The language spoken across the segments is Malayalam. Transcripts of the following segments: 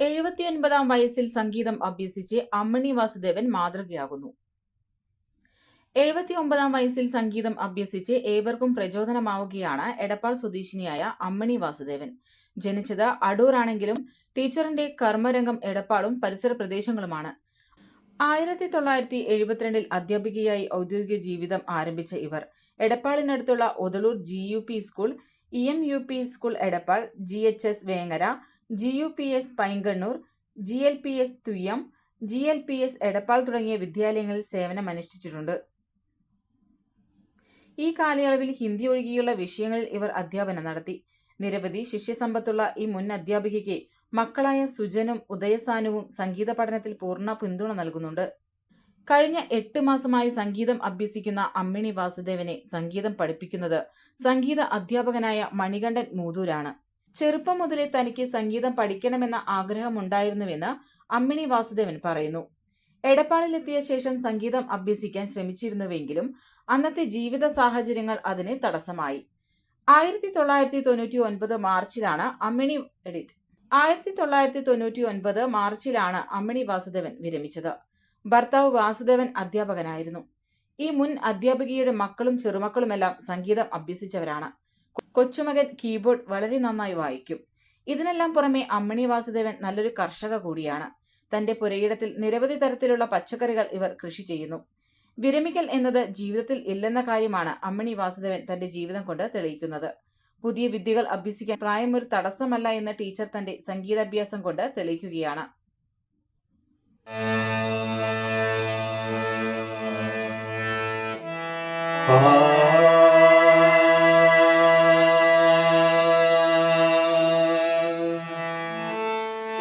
എഴുപത്തിയൊൻപതാം വയസ്സിൽ സംഗീതം അഭ്യസിച്ച് അമ്മണി വാസുദേവൻ മാതൃകയാകുന്നു. എഴുപത്തിയൊമ്പതാം വയസ്സിൽ സംഗീതം അഭ്യസിച്ച് ഏവർക്കും പ്രചോദനമാവുകയാണ് എടപ്പാൾ സ്വദേശിനിയായ അമ്മണി വാസുദേവൻ. ജനിച്ചത് അടൂറാണെങ്കിലും ടീച്ചറിന്റെ കർമ്മരംഗം എടപ്പാളും പരിസര പ്രദേശങ്ങളുമാണ്. ആയിരത്തി തൊള്ളായിരത്തി എഴുപത്തിരണ്ടിൽ അധ്യാപികയായി ഔദ്യോഗിക ജീവിതം ആരംഭിച്ച ഇവർ എടപ്പാളിനടുത്തുള്ള Othaloor G U P school E M U P school Edappal G H S Vengara G U P S Painkannur G L P S Thuyyam G L P S Edappal തുടങ്ങിയ വിദ്യാലയങ്ങളിൽ സേവനമനുഷ്ഠിച്ചിട്ടുണ്ട് ഈ കാലയളവിൽ ഹിന്ദി ഒഴികെയുള്ള വിഷയങ്ങളിൽ ഇവർ അധ്യാപനം നടത്തി. നിരവധി ശിഷ്യസമ്പത്തുള്ള ഈ മുൻ അധ്യാപികയ്ക്ക് മക്കളായ സുജനും ഉദയസാനുവും സംഗീത പഠനത്തിൽ പൂർണ പിന്തുണ നൽകുന്നുണ്ട്. കഴിഞ്ഞ എട്ട് മാസമായി സംഗീതം അഭ്യസിക്കുന്ന അമ്മിണി വാസുദേവനെ സംഗീതം പഠിപ്പിക്കുന്നത് സംഗീത അധ്യാപകനായ മണികണ്ഠൻ മൂതൂരാണ്. ചെറുപ്പം മുതലേ തനിക്ക് സംഗീതം പഠിക്കണമെന്ന ആഗ്രഹമുണ്ടായിരുന്നുവെന്ന് അമ്മിണി വാസുദേവൻ പറയുന്നു. എടപ്പാളിലെത്തിയ ശേഷം സംഗീതം അഭ്യസിക്കാൻ ശ്രമിച്ചിരുന്നുവെങ്കിലും അന്നത്തെ ജീവിത സാഹചര്യങ്ങൾ അതിന് തടസ്സമായി. ആയിരത്തി തൊള്ളായിരത്തി തൊണ്ണൂറ്റി ഒൻപത് മാർച്ചിലാണ് അമ്മിണി എഡിറ്റ്. ആയിരത്തി തൊള്ളായിരത്തി തൊണ്ണൂറ്റി ഒൻപത് മാർച്ചിലാണ് അമ്മിണി വാസുദേവൻ വിരമിച്ചത്. ഭർത്താവ് വാസുദേവൻ അധ്യാപകനായിരുന്നു. ഈ മുൻ അധ്യാപികയുടെ മക്കളും ചെറുമക്കളുമെല്ലാം സംഗീതം അഭ്യസിച്ചവരാണ്. കൊച്ചുമകൻ കീബോർഡ് വളരെ നന്നായി വായിക്കും. ഇതിനെല്ലാം പുറമെ അമ്മിണി വാസുദേവൻ നല്ലൊരു കർഷക കൂടിയാണ്. തന്റെ പുരയിടത്തിൽ നിരവധി തരത്തിലുള്ള പച്ചക്കറികൾ ഇവർ കൃഷി ചെയ്യുന്നു. വിരമിക്കൽ എന്നത് ജീവിതത്തിൽ ഇല്ലെന്ന കാര്യമാണ് അമ്മിണി വാസുദേവൻ തന്റെ ജീവിതം കൊണ്ട് തെളിയിക്കുന്നത്. പുതിയ വിദ്യകൾ അഭ്യസിക്കാൻ പ്രായം ഒരു തടസ്സമല്ല എന്ന് ടീച്ചർ തന്റെ സംഗീതാഭ്യാസം കൊണ്ട് തെളിയിക്കുകയാണ്. ഒന്ന്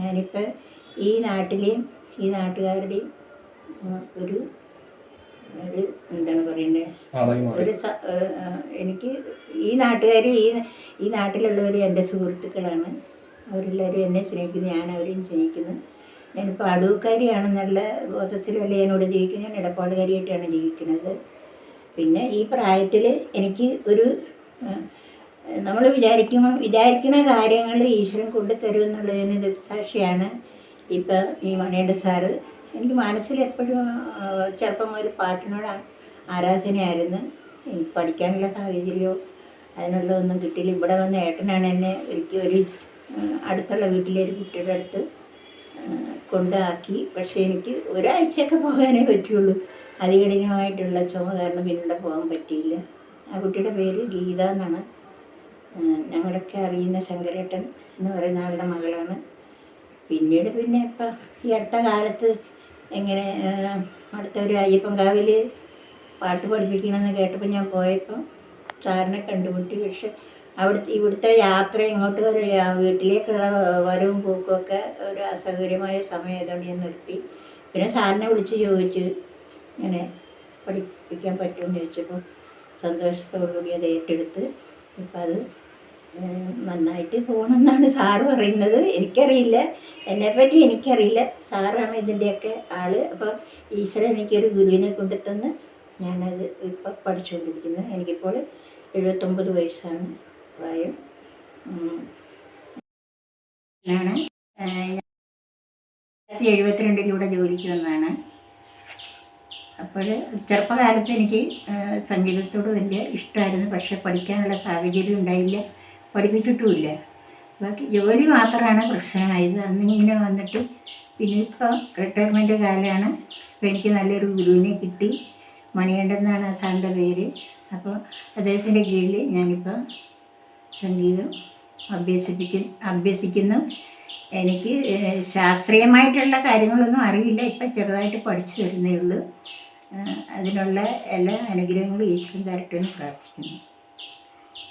ഞാനിപ്പോൾ ഈ നാട്ടിലെയും ഈ നാട്ടുകാരുടെയും ഒരു ഒരു എന്താണ് പറയണ്ടത് ഒരു എനിക്ക് ഈ നാട്ടുകാർ ഈ ഈ നാട്ടിലുള്ളവർ എന്റെ സുഹൃത്തുക്കളാണ്. അവരെല്ലാവരും എന്നെ സ്നേഹിക്കുന്നു ഞാൻ അവരെയും സ്നേഹിക്കുന്നു. ഞാനിപ്പോൾ അടൂക്കാരിയാണെന്നുള്ള ബോധത്തിലല്ല എന്നോട് ജീവിക്കുന്നത്? ഞാൻ ഇടപാടുകാരിയായിട്ടാണ് ജീവിക്കുന്നത്. പിന്നെ ഈ പ്രായത്തിൽ എനിക്ക് ഒരു നമ്മൾ വിചാരിക്കുമ്പോൾ വിചാരിക്കുന്ന കാര്യങ്ങൾ ഈശ്വരൻ കൊണ്ടുതരും എന്നുള്ളതിന് ദൃക്സാക്ഷിയാണ് ഇപ്പോൾ ഈ മണിയുടെ സാറ് എനിക്ക് മനസ്സിൽ എപ്പോഴും ചെറുപ്പം മുതൽ പാട്ടിനോട് ആരാധനയായിരുന്നു. പഠിക്കാനുള്ള സാഹചര്യമോ അതിനുള്ള ഒന്നും കിട്ടിയില്ല. ഇവിടെ വന്ന ഏട്ടനാണ് എന്നെ ഒരിക്കൽ ഒരു അടുത്തുള്ള വീട്ടിലെ ഒരു കുട്ടിയുടെ അടുത്ത് കൊണ്ടാക്കി. പക്ഷേ എനിക്ക് ഒരാഴ്ചയൊക്കെ പോകാനേ പറ്റുള്ളൂ. അതികഠിനമായിട്ടുള്ള ചുമ കാരണം പിന്നീട് പോകാൻ പറ്റിയില്ല. ആ കുട്ടിയുടെ പേര് ഗീത എന്നാണ്. ഞങ്ങളൊക്കെ അറിയുന്ന ശങ്കരേട്ടൻ എന്ന് പറയുന്ന ആളുടെ മകളാണ്. പിന്നീട് പിന്നെ ഇപ്പം ഈ അടുത്ത കാലത്ത് എങ്ങനെ അടുത്ത ഒരു അയ്യപ്പൻകാവിൽ പാട്ട് പഠിപ്പിക്കണമെന്ന് കേട്ടപ്പോൾ ഞാൻ പോയപ്പോൾ സാറിനെ കണ്ടുമുട്ടി. പക്ഷെ അവിടുത്തെ ഇവിടുത്തെ യാത്ര ഇങ്ങോട്ട് വരെ? വീട്ടിലേക്കുള്ള വരവും പോക്കുമൊക്കെ ഒരു അസൗകര്യമായ സമയം ആയതുകൊണ്ട് ഞാൻ നിർത്തി. പിന്നെ സാറിനെ വിളിച്ച് ചോദിച്ചു ഇങ്ങനെ പഠിപ്പിക്കാൻ പറ്റുമെന്ന് ചോദിച്ചപ്പോൾ സന്തോഷത്തോടുകൂടി അത് ഏറ്റെടുത്ത്. ഇപ്പം അത് നന്നായിട്ട് പോകണമെന്നാണ് സാറ് പറയുന്നത്. എനിക്കറിയില്ല. എന്നെപ്പറ്റി എനിക്കറിയില്ല. സാറാണ് ഇതിന്റെയൊക്കെ ആൾ. അപ്പോൾ ഈശ്വരൻ എനിക്കൊരു ഗുരുവിനെ കൊണ്ടുത്തന്ന് ഞാനത് ഇപ്പം പഠിച്ചുകൊണ്ടിരിക്കുന്നു. എനിക്കിപ്പോൾ എഴുപത്തൊമ്പത് വയസ്സാണ് പ്രായം. ഞാൻ ഞാനാണ് ആയിരത്തി എഴുപത്തിരണ്ടിലൂടെ ജോലിക്ക് വന്നതാണ്. അപ്പോൾ ചെറുപ്പകാലത്ത് എനിക്ക് സംഗീതത്തോട് വലിയ ഇഷ്ടമായിരുന്നു പക്ഷെ പഠിക്കാനുള്ള സാഹചര്യം ഉണ്ടായില്ല. പഠിപ്പിച്ചിട്ടുമില്ല. ബാക്കി ജോലി മാത്രമാണ് പ്രശ്നമായത്. അന്നിങ്ങനെ വന്നിട്ട് പിന്നെ ഇപ്പോൾ റിട്ടയർമെന്റ് കാലമാണ് അപ്പോൾ എനിക്ക് നല്ലൊരു ഗുരുവിനെ കിട്ടി. മണികണ്ഠൻ ആ സാറിന്റെ പേര്. അപ്പോൾ അദ്ദേഹത്തിന്റെ കീഴിൽ ഞാനിപ്പോൾ സംഗീതം അഭ്യസിപ്പിക്കും അഭ്യസിക്കുന്നു. എനിക്ക് ശാസ്ത്രീയമായിട്ടുള്ള കാര്യങ്ങളൊന്നും അറിയില്ല. ഇപ്പം ചെറുതായിട്ട് പഠിച്ചു വരുന്നേ ഉള്ളൂ. അതിനുള്ള എല്ലാ അനുഗ്രഹങ്ങളും ഈശ്വരൻ തരട്ടെ എന്ന് പ്രാർത്ഥിക്കുന്നു.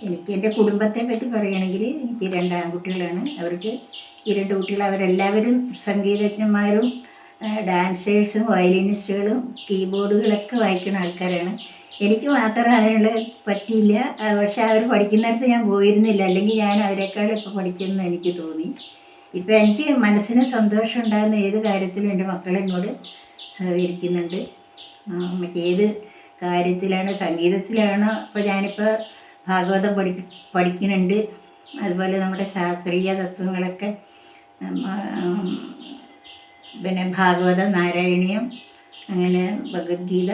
എനിക്ക് എന്റെ കുടുംബത്തെ പറ്റി പറയുകയാണെങ്കിൽ എനിക്ക് രണ്ട് ആൺകുട്ടികളാണ് അവർക്ക് ഈ രണ്ട് കുട്ടികൾ. അവരെല്ലാവരും സംഗീതജ്ഞന്മാരും ഡാൻസേഴ്സും വയലിനിസ്റ്റുകളും കീബോർഡുകളൊക്കെ വായിക്കുന്ന ആൾക്കാരാണ്. എനിക്ക് മാത്രം അതിനുള്ള പറ്റിയില്ല. പക്ഷെ അവർ പഠിക്കുന്നിടത്ത് ഞാൻ പോയിരുന്നില്ല. അല്ലെങ്കിൽ ഞാൻ അവരെക്കാൾ ഇപ്പോൾ പഠിക്കുമെന്ന് എനിക്ക് തോന്നി. ഇപ്പം എനിക്ക് മനസ്സിന് സന്തോഷം ഉണ്ടാകുന്ന ഏത് കാര്യത്തിലും എന്റെ മക്കളെന്നോട് സഹകരിക്കുന്നുണ്ട്. അമ്മയ്ക്ക് ഏത് കാര്യത്തിലാണ് സംഗീതത്തിലാണോ ഇപ്പോൾ ഞാനിപ്പോൾ ഭാഗവതം പഠി പഠിക്കുന്നുണ്ട്. അതുപോലെ നമ്മുടെ ശാസ്ത്രീയ തത്വങ്ങളൊക്കെ പിന്നെ ഭാഗവതം നാരായണീയം അങ്ങനെ ഭഗവത്ഗീത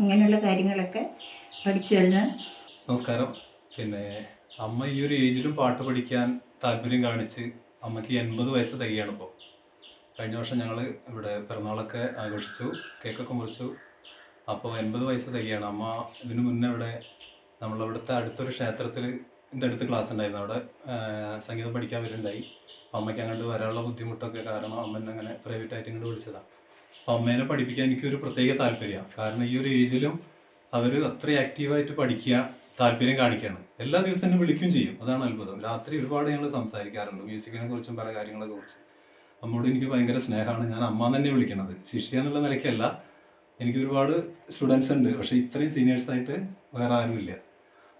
ഇങ്ങനെയുള്ള കാര്യങ്ങളൊക്കെ പഠിച്ചു വരുന്ന. നമസ്കാരം. പിന്നെ അമ്മ ഈ ഒരു ഏജിലും പാട്ട് പഠിക്കാൻ താല്പര്യം കാണിച്ച് അമ്മയ്ക്ക് എൺപത് വയസ്സ് തികയാണ് ഇപ്പോൾ കഴിഞ്ഞ വർഷം ഞങ്ങൾ ഇവിടെ പിറന്നാളൊക്കെ ആഘോഷിച്ചു കേക്കൊക്കെ മുറിച്ചു. അപ്പോൾ എൺപത് വയസ്സ് തികയാണ്. അമ്മ ഇതിനു മുന്നേ ഇവിടെ നമ്മളവിടുത്തെ അടുത്തൊരു ക്ഷേത്രത്തിൽ എന്റെ അടുത്ത് ക്ലാസ് ഉണ്ടായിരുന്നു. അവിടെ സംഗീതം പഠിക്കാൻ വരുന്നുണ്ടായി. അപ്പം അമ്മയ്ക്ക് അങ്ങോട്ട് വരാനുള്ള ബുദ്ധിമുട്ടൊക്കെ കാരണം അമ്മ അങ്ങനെ പ്രൈവറ്റ് ആയിട്ട് വിളിച്ചതാണ് അപ്പം അമ്മേനെ പഠിപ്പിക്കാൻ എനിക്കൊരു പ്രത്യേക താല്പര്യമാണ്. കാരണം ഈ ഒരു ഏജിലും അവർ അത്ര ആക്റ്റീവായിട്ട് പഠിക്കുക താല്പര്യം കാണിക്കുകയാണ്. എല്ലാ ദിവസവും എന്നെ വിളിക്കുകയും ചെയ്യും. അതാണ് അത്ഭുതം. രാത്രി ഒരുപാട് ഞങ്ങൾ സംസാരിക്കാറുണ്ട്. മ്യൂസിക്കിനെ കുറിച്ചും പല കാര്യങ്ങളെ കുറിച്ച്. അമ്മോട് എനിക്ക് ഭയങ്കര സ്നേഹമാണ്. ഞാൻ അമ്മ തന്നെ വിളിക്കണത്. ശിഷ്യ എന്നുള്ള നിലയ്ക്കല്ല. എനിക്ക് ഒരുപാട് സ്റ്റുഡൻസ് ഉണ്ട്. പക്ഷേ ഇത്രയും സീനിയേഴ്സായിട്ട് വേറെ ആരുമില്ല.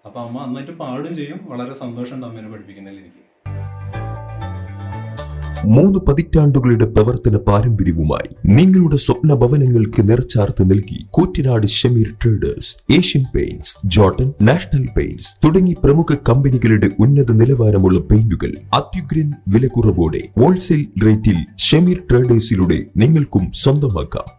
അപ്പോൾ അമ്മ നന്നായിട്ട് പാടും ചെയ്യും. വളരെ സന്തോഷമുണ്ട് അമ്മേനെ പഠിപ്പിക്കുന്നതിൽ എനിക്ക്. മൂന്ന് പതിറ്റാണ്ടുകളുടെ പ്രവർത്തന പാരമ്പര്യവുമായി നിങ്ങളുടെ സ്വപ്ന ഭവനങ്ങൾക്ക് നിറച്ചാർത്ത് നൽകി Koottanad Shameer traders Asian paints Jotun national paints തുടങ്ങി പ്രമുഖ കമ്പനികളുടെ ഉന്നത നിലവാരമുള്ള പെയിന്റുകൾ അത്യുഗ്രൻ വിലക്കുറവോടെ ഹോൾസെയിൽ റേറ്റിൽ ഷമീർ ട്രേഡേഴ്സിലൂടെ നിങ്ങൾക്കും സ്വന്തമാക്കാം.